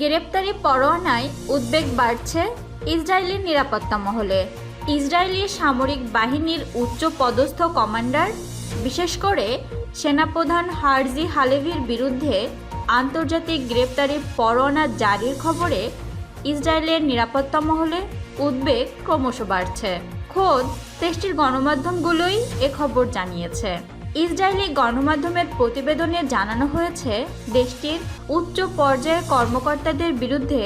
গ্রেপ্তারি পরোয়ানায় উদ্বেগ বাড়ছে ইসরায়েলি নিরাপত্তা মহলে। ইসরায়েলি সামরিক বাহিনীর উচ্চ পদস্থ কমান্ডার, বিশেষ করে সেনাপ্রধান হারজি হালেভির বিরুদ্ধে আন্তর্জাতিক গ্রেপ্তারি পরোয়ানা জারির খবরে ইসরায়েলের নিরাপত্তা মহলে উদ্বেগ ক্রমশ বাড়ছে। খোদ, দেশটির গণমাধ্যমগুলোই এ খবর জানিয়েছে। ইসরায়েলি গণমাধ্যমের প্রতিবেদনে জানানো হয়েছে, দেশটির উচ্চ পর্যায়ের কর্মকর্তাদের বিরুদ্ধে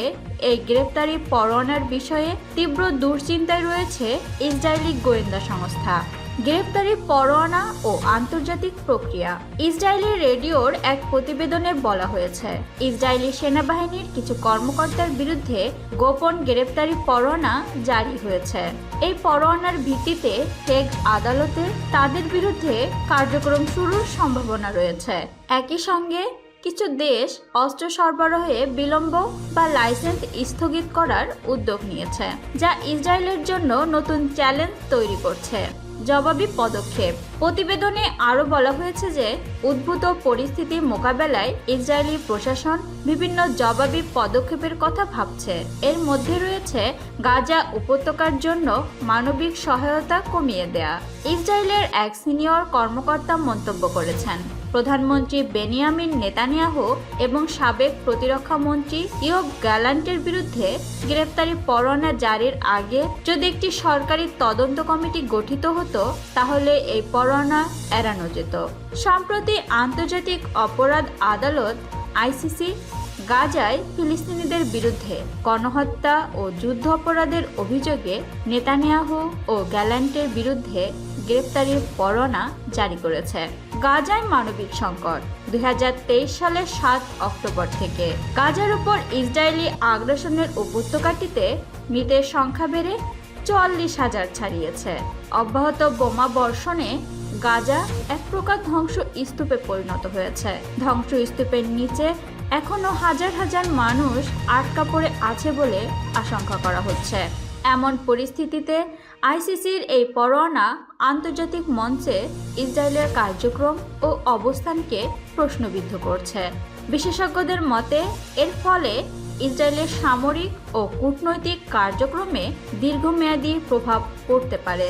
এই গ্রেপ্তারি পরোয়ানার বিষয়ে তীব্র দুশ্চিন্তায় রয়েছে ইসরায়েলি গোয়েন্দা সংস্থা। গ্রেপ্তারি পরোয়ানা ও আন্তর্জাতিক প্রক্রিয়া। ইসরায়েলি রেডিওর এক প্রতিবেদনে বলা হয়েছে, ইসরায়েলি সেনাবাহিনীর কিছু কর্মকর্তার বিরুদ্ধে গোপন গ্রেপ্তারি পরোয়ানা জারি হয়েছে। এই পরোয়ানার ভিত্তিতে হেগ আদালতে তাদের বিরুদ্ধে কার্যক্রম শুরুর সম্ভাবনা রয়েছে। একই সঙ্গে কিছু দেশ অস্ত্র সরবরাহে বিলম্ব বা লাইসেন্স স্থগিত করার উদ্যোগ নিয়েছে, যা ইসরায়েলের জন্য নতুন চ্যালেঞ্জ তৈরি করছে। জবাবি পদক্ষেপ। প্রতিবেদনে আরও বলা হয়েছে যে, উদ্ভূত পরিস্থিতি মোকাবেলায় ইসরায়েলি প্রশাসন বিভিন্ন জবাবি পদক্ষেপের কথা ভাবছে। এর মধ্যে রয়েছে গাজা উপত্যকার জন্য মানবিক সহায়তা কমিয়ে দেয়া। ইসরায়েলের এক সিনিয়র কর্মকর্তা মন্তব্য করেছেন। প্রধানমন্ত্রী বেনিয়ামিন নেতানিয়াহু এবং সাবেক প্রতিরক্ষা মন্ত্রী ইয়ব গ্যালান্টের বিরুদ্ধে গ্রেফতারি পরোয়ানা জারির আগে যদি একটি সরকারি তদন্ত কমিটি গঠিত হতো, তাহলে এই পরোয়ানা এড়ানো যেত। সম্প্রতি আন্তর্জাতিক অপরাধ আদালত আইসিসি গাজায় ফিলিস্তিনিদের বিরুদ্ধে গণহত্যা ও যুদ্ধ অপরাধের অভিযোগে নেতানিয়াহু ও গ্যালান্টের বিরুদ্ধে গ্রেপ্তারির পরোয়ানা জারি করেছে। গাজায় মানবিক সংকট, দুই হাজার তেইশ সালের সাত অক্টোবর থেকে। গাজার উপর ইসরায়েলি আগ্রাসনের উপত্যকাটিতে মৃতের সংখ্যা বেড়ে চল্লিশ হাজার ছাড়িয়েছে। অব্যাহত বোমা বর্ষণে গাজা এক প্রকার ধ্বংস স্তূপে পরিণত হয়েছে। ধ্বংস স্তূপের নিচে এখনও হাজার হাজার মানুষ আটকা পড়ে আছে বলে আশঙ্কা করা হচ্ছে। এমন পরিস্থিতিতে আইসিসির এই পরোয়ানা আন্তর্জাতিক মঞ্চে ইসরায়েলের কার্যক্রম ও অবস্থানকে প্রশ্নবিদ্ধ করছে। বিশেষজ্ঞদের মতে, এর ফলে ইসরায়েলের সামরিক ও কূটনৈতিক কার্যক্রমে দীর্ঘমেয়াদী প্রভাব পড়তে পারে।